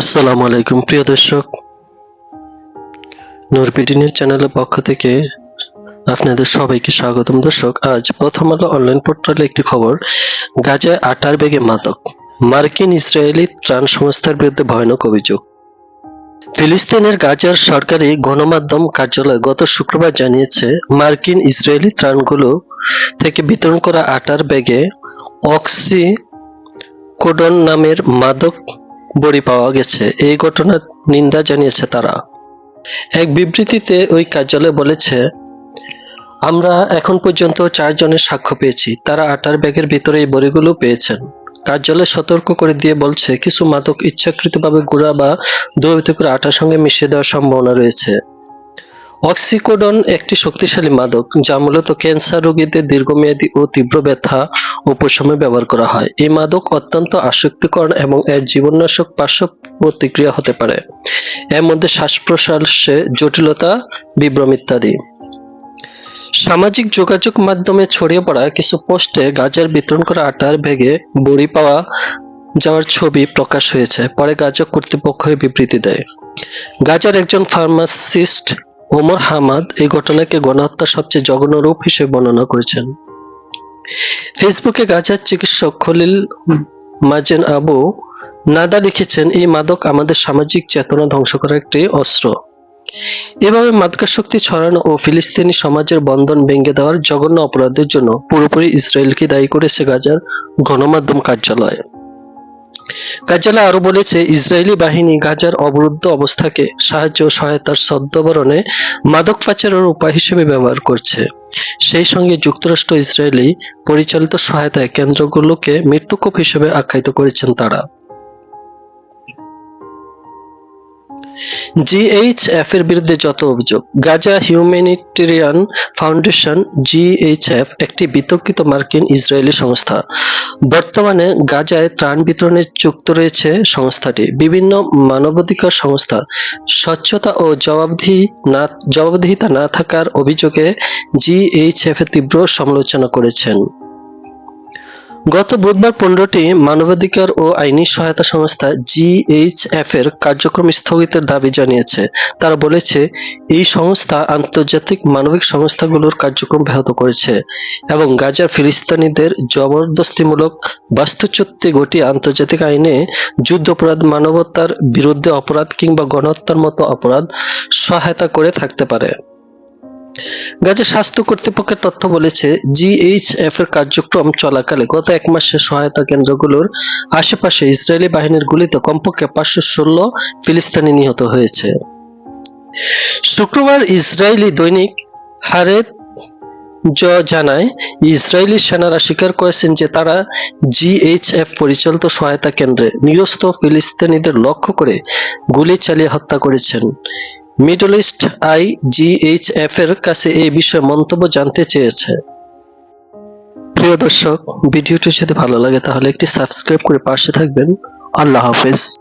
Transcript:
আসসালামু আলাইকুম, প্রিয় দর্শক। নূরপিডিনের চ্যানেলের পক্ষ থেকে আপনাদের সবাইকে স্বাগতম। দর্শক, আজ প্রথম আলো অনলাইন পোর্টালে একটি খবর। গাজায় আটার বেগে মাদক। মার্কিন ইসরায়েলি ত্রাণ সংস্থার বিরুদ্ধে ভয়ানক অভিযোগ। ফিলিস্তিনের গাজার সরকারি গণমাধ্যম কার্যালয় গত শুক্রবার জানিয়েছে, মার্কিন ইসরায়েলি ত্রাণগুলো থেকে বিতরণ করা আটার ব্যাগে অক্সি কোডন নামের মাদক বড়ি পাওয়া গেছে। এই ঘটনার নিন্দা জানিয়েছে তারা। এক বিবৃতিতে ওই কার্যালয় বলেছে, আমরা এখন পর্যন্ত চারজনের সাক্ষ্য পেয়েছি। তারা আটার ব্যাগের ভিতরে এই বড়িগুলো পেয়েছেন। কার্যালয় সতর্ক করে দিয়ে বলছে, কিছু মাদক ইচ্ছাকৃতভাবে গুঁড়া বা দ্রবিত করে আটার সঙ্গে মিশিয়ে দেওয়ার সম্ভাবনা রয়েছে। অক্সিকোডন একটি শক্তিশালী মাদক, যা মূলত ক্যান্সার রোগীদের দীর্ঘমেয়াদী ও তীব্র ব্যথা উপশমে ব্যবহার করা হয়। এই মাদক অত্যন্ত আসক্তিকর এবং এর জীবননাশক পার্শ্ব প্রতিক্রিয়া হতে পারে। এর মধ্যে শ্বাস প্রশ্বাসে জটিলতা, বিভ্রম ইত্যাদি। সামাজিক যোগাযোগ মাধ্যমে ছড়িয়ে পড়া কিছু পোস্টে গাজার বিতরণ করা আটার ব্যাগে বড়ি পাওয়া যাওয়ার ছবি প্রকাশ হয়েছে। পরে গাজা কর্তৃপক্ষ বিবৃতি দেয়। গাজার একজন ফার্মাসিস্ট ওমর হামাদ এই ঘটনাকে গণহত্যার সবচেয়ে জঘন্য রূপ হিসেবে বর্ণনা করেছেন। ফেসবুকে গাজার চিকিৎসক খলিল মাজেন আবু নাদা লিখেছেন, এই মাদক আমাদের সামাজিক চেতনা ধ্বংস করার একটি অস্ত্র। এভাবে মাদকাসক্তি ছড়ানো ও ফিলিস্তিনি সমাজের বন্ধন ভেঙে দেওয়ার জঘন্য অপরাধের জন্য পুরোপুরি ইসরায়েলকে দায়ী করেছে গাজার গণমাধ্যম কার্যালয়। কার্যালয় আরও বলেছে, ইসরায়েলি বাহিনী গাজার অবরুদ্ধ অবস্থাকে সাহায্য ও সহায়তার সদ্যবরণে মাদক পাচারের উপায় হিসেবে ব্যবহার করছে। সেই সঙ্গে যুক্তরাষ্ট্র ইসরায়েলি পরিচালিত সহায়তায় কেন্দ্রগুলোকে মৃত্যুকূপ হিসেবে আখ্যায়িত করেছেন তারা। জিএইচএফ এর বিরুদ্ধে যত অভিযোগ গাজা হিউম্যানিটেরিয়ান ফাউন্ডেশন জিএইচএফ একটি বিতর্কিত মার্কিন ইসরায়েলি সংস্থা। বর্তমানে গাজায় ত্রাণ বিতরণে যুক্ত রয়েছে সংস্থাটি। বিভিন্ন মানবাধিকার সংস্থা স্বচ্ছতা ও জবাবদিহি না, জবাবদিহিতা না থাকার অভিযোগে জিএইচএফ তীব্র সমালোচনা করেছেন। গত বুধবার পনেরোটি মানবাধিকার ও আইনি সহায়তা সংস্থা জিএইচএফ এর কার্যক্রম স্থগিতের দাবি জানিয়েছে। তারা বলেছে, এই সংস্থা আন্তর্জাতিক মানবিক সংস্থাগুলোর কার্যক্রম ব্যাহত করেছে এবং গাজার ফিলিস্তিনিদের জবরদস্তিমূলক বাস্তুচ্যুতি ঘটিয়ে আন্তর্জাতিক আইনে যুদ্ধাপরাধ, মানবতার বিরুদ্ধে অপরাধ কিংবা গণহত্যার মতো অপরাধ সহায়তা করে থাকতে পারে। গাজা স্বাস্থ্য কর্তৃপক্ষের তথ্য বলেছে জিএইচএফ এর কার্যক্রম চলাকালে গত এক মাসে সহায়তা কেন্দ্রগুলোর আশেপাশে ইসরায়েলি বাহিনীর গুলিতে কমপক্ষে পাঁচশো ষোলো ফিলিস্তিনি নিহত হয়েছে। শুক্রবার ইসরায়েলি দৈনিক হারেত জ জানায় ইসরায়েলি সেনারা স্বীকার করেছেন যে তারা জিএইচএফ পরিচালিত সহায়তা কেন্দ্রে নিরস্ত ফিলিস্তিনিদের লক্ষ্য করে গুলি চালিয়ে হত্যা করেছেন। মিডল ইস্ট আই জিএইচএফ এর কাছে এই বিষয়ে মন্তব্য জানতে চেয়েছে। প্রিয় দর্শক, ভিডিওটি যদি ভালো লাগে তাহলে একটি সাবস্ক্রাইব করে পাশে থাকবেন। আল্লাহ হাফেজ।